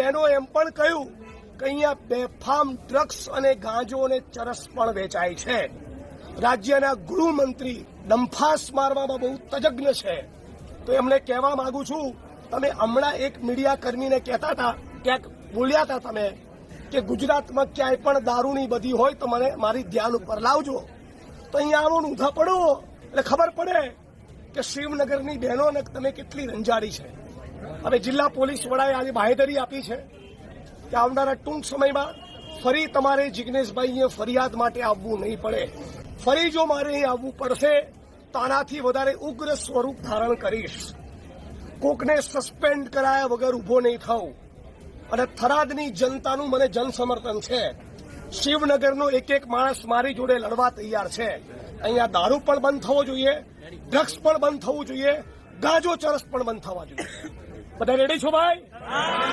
બહેનો એમ પણ કહ્યું કે અહીંયા બેફામ ડ્રગ્સ અને ગાંજો અને ચરસ પણ વેચાય છે. રાજ્યના ગૃહમંત્રી ડંફાસ મારવામાં બહુ તજજ્ઞ છે. તો એમને કહેવા માંગુ છું, તમે હમણાં એક મીડિયા કર્મીને કહેતા હતા, ક્યાંક બોલ્યા હતા તમે, કે ગુજરાતમાં ક્યાંય પણ દારૂની બધી હોય તો મને મારી ધ્યાન ઉપર લાવજો. તો અહીંયા આવો ઊંધા પડો. એટલે ખબર પડે કે શિવનગરની બહેનોને તમે કેટલી રંજાડી છે. હવે જિલ્લા પોલીસ વડાએ આજે બાહેધરી આપી છે કે આવનારા ટૂંક સમયમાં ફરી તમારે જિજ્ઞેશભાઈએ ફરિયાદ માટે આવવું નહીં પડે. ફરી જો મારે અહીં આવવું પડશે તો આનાથી વધારે ઉગ્ર સ્વરૂપ ધારણ કરીશ. કોકને સસ્પેન્ડ કરાયા વગર ઊભો નહીં થવું અને થરાદની જનતાનું મને જનસમર્થન છે. શિવનગરનો એક એક માણસ મારી જોડે લડવા તૈયાર છે. અહીંયા દારૂ પણ બંધ થવો જોઈએ ડ્રગ્સ પણ બંધ થવું જોઈએ, ગાજો ચરસ પણ બંધ થવા જોઈએ. બધા રેડી છો ભાઈ?